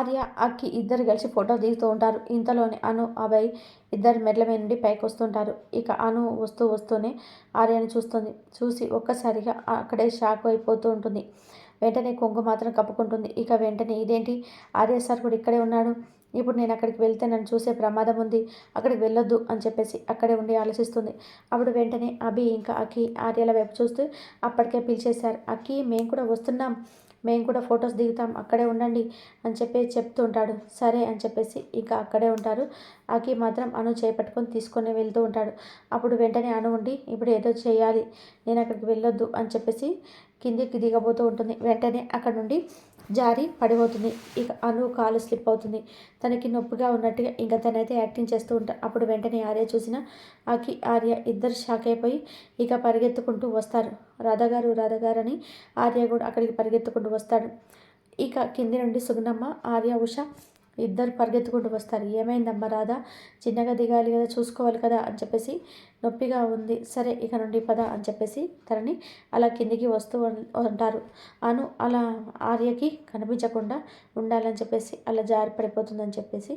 ఆర్య అక్కి ఇద్దరు కలిసి ఫోటో దిగుతూ ఉంటారు. ఇంతలోనే అను అభయ్ ఇద్దరు మెడ్ల మీద నుండి పైకి వస్తుంటారు. ఇక అను వస్తూ వస్తూనే ఆర్యని చూస్తుంది. చూసి ఒక్కసారిగా అక్కడే షాక్ అయిపోతూ ఉంటుంది. వెంటనే కొంగు మాత్రం కప్పుకుంటుంది. ఇక వెంటనే ఇదేంటి? ఆర్య సార్ కూడా ఇక్కడే ఉన్నాడు. ఇప్పుడు నేను అక్కడికి వెళ్తే నన్ను చూసే ప్రమాదం ఉంది. అక్కడికి వెళ్ళొద్దు అని చెప్పేసి అక్కడే ఉండి ఆలోచిస్తుంది. అప్పుడు వెంటనే అభి ఇంకా అక్కి ఆర్యల వైపు చూస్తూ అప్పటికే పిలిచేశారు. అక్కి మేము కూడా వస్తున్నాం. మేము కూడా ఫొటోస్ దిగుతాం అక్కడే ఉండండి అని చెప్పి చెప్తూ ఉంటాడు సరే అని చెప్పేసి ఇంకా అక్కడే ఉంటారు. ఆకి మాత్రం అను చేపట్టుకొని తీసుకొని వెళ్తూ ఉంటాడు. అప్పుడు వెంటనే అను ఉండి ఇప్పుడు ఏదో చేయాలి నేను అక్కడికి వెళ్ళొద్దు అని చెప్పేసి కిందికి దిగబోతూ ఉంటుంది. వెంటనే అక్కడ నుండి జారి పడిపోతుంది. ఇక అను కాలు స్లిప్ అవుతుంది. తనకి నొప్పిగా ఉన్నట్టుగా ఇంకా తనైతే యాక్టింగ్ చేస్తూ ఉంటారు అప్పుడు వెంటనే ఆర్య చూసిన ఆకి ఆర్య ఇద్దరు షాక్ అయిపోయి ఇక పరిగెత్తుకుంటూ వస్తారు. రాధగారు రాధగారు అని ఆర్య కూడా అక్కడికి పరిగెత్తుకుంటూ వస్తాడు. ఇక కింది నుండి సుగుణమ్మ ఆర్య ఉష ఇద్దరు పరిగెత్తుకుంటూ వస్తారు. ఏమైందమ్మా రాధా? చిన్నగా దిగాలి కదా చూసుకోవాలి కదా అని చెప్పేసి నొప్పిగా ఉంది. సరే ఇక నుండి పద అని చెప్పేసి తనని అలా కిందికి వస్తూ ఉంటారు. అను అలా ఆర్యకి కనిపించకుండా ఉండాలని చెప్పేసి అలా జారి పడిపోతుందని చెప్పేసి